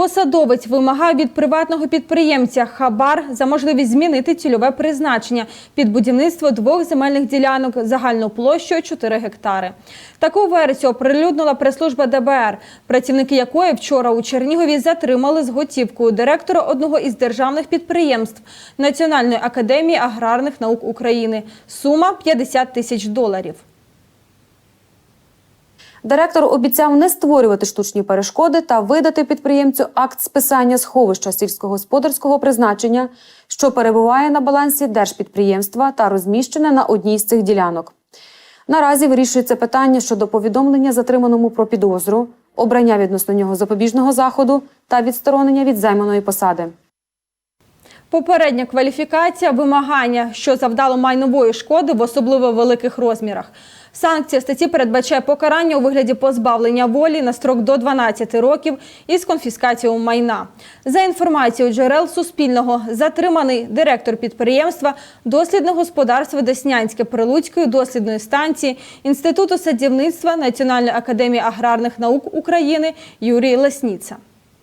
Посадовець вимагав від приватного підприємця хабар за можливість змінити цільове призначення під будівництво двох земельних ділянок загальною площею 4 гектари. Таку версію оприлюднила прес-служба ДБР, працівники якої вчора у Чернігові затримали з готівкою директора одного із державних підприємств Національної академії аграрних наук України. Сума 50 тисяч доларів. Директор обіцяв не створювати штучні перешкоди та видати підприємцю акт списання сховища сільськогосподарського призначення, що перебуває на балансі держпідприємства та розміщене на одній з цих ділянок. Наразі вирішується питання щодо повідомлення затриманому про підозру, обрання відносно нього запобіжного заходу та відсторонення від займаної посади. Попередня кваліфікація вимагання, що завдало майнової шкоди в особливо великих розмірах. Санкція статті передбачає покарання у вигляді позбавлення волі на строк до 12 років із конфіскацією майна. За інформацією джерел Суспільного, затриманий директор підприємства дослідне господарство Деснянське Прилуцької дослідної станції Інституту садівництва Національної академії аграрних наук України Юрій Лесніца.